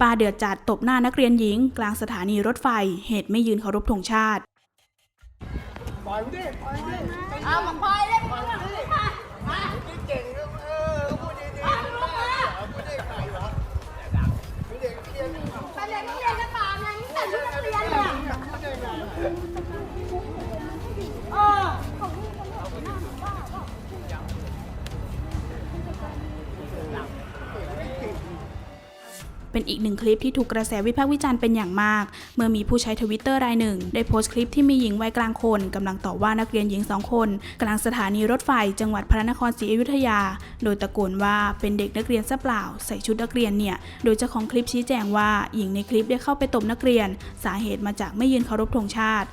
ปาเดือดจัดตบหน้านักเรียนหญิง กลางสถานีรถไฟ เหตุไม่ยืนเคารพธงชาติปล่อยกูดิปล่อยกูดิเอามาปล่อยเลยมึงอะมามานี่เก่งนะเออพูดดีๆเอามึงลงมาพูดได้ใครเหรอไม่เด็กเรียนไปเด็กนักเรียนจะป่าไงแต่ชุดนักเรียนเนี่ย เป็นอีกหนึ่งคลิปที่ถูกกระแสวิพากษ์วิจารณ์เป็นอย่างมาก เมื่อมีผู้ใช้ทวิตเตอร์รายหนึ่ง ได้โพสต์คลิปที่มีหญิงวัยกลางคนกำลังต่อว่านักเรียนหญิงสองคน กลางสถานีรถไฟจังหวัดพระนครศรีอยุธยา โดยตะโกนว่าเป็นเด็กนักเรียนซะเปล่า ใส่ชุดนักเรียนเนี่ย โดยเจ้าของคลิปชี้แจงว่าหญิงในคลิปได้เข้าไปตบนักเรียน สาเหตุมาจากไม่ยืนเคารพธงชาติ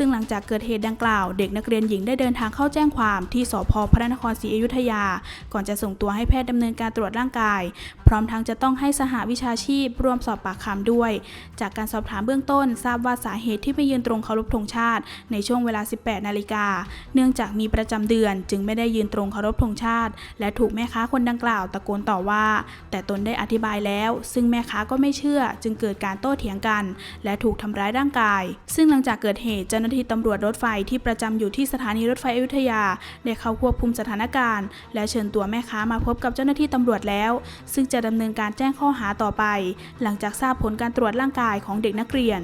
ซึ่งหลังจากเกิดเหตุดังกล่าว เด็กนักเรียนหญิงได้เดินทางเข้าแจ้งความที่สพพระนครศรีอยุธยา ก่อนจะส่งตัวให้แพทย์ดำเนินการตรวจร่างกาย พร้อมทั้งจะต้องให้สหวิชาชีพร่วมสอบปากคำด้วย จากการสอบถามเบื้องต้น ทราบว่าสาเหตุที่ไม่ยืนตรงเคารพธงชาติ ในช่วงเวลา 18 นาฬิกา เนื่องจากมีประจำเดือน จึงไม่ได้ยืนตรงเคารพธงชาติ และถูกแม่ค้าคนดังกล่าวตะโกนต่อว่า แต่ตนได้อธิบายแล้ว ซึ่งแม่ค้าก็ไม่เชื่อ จึงเกิดการโต้เถียงกัน และถูกทำร้ายร่างกาย ซึ่งหลังจากเกิดเหตุเจ้าหน้าที่ตำรวจรถไฟที่ประจำอยู่ที่สถานีรถไฟอยุธยา ได้เข้าควบคุมสถานการณ์ และเชิญตัวแม่ค้ามาพบกับเจ้าหน้าที่ตำรวจแล้ว ซึ่งจะจะดำเนินการแจ้งข้อหาต่อไป หลังจากทราบผลการตรวจร่างกายของเด็กนักเรียน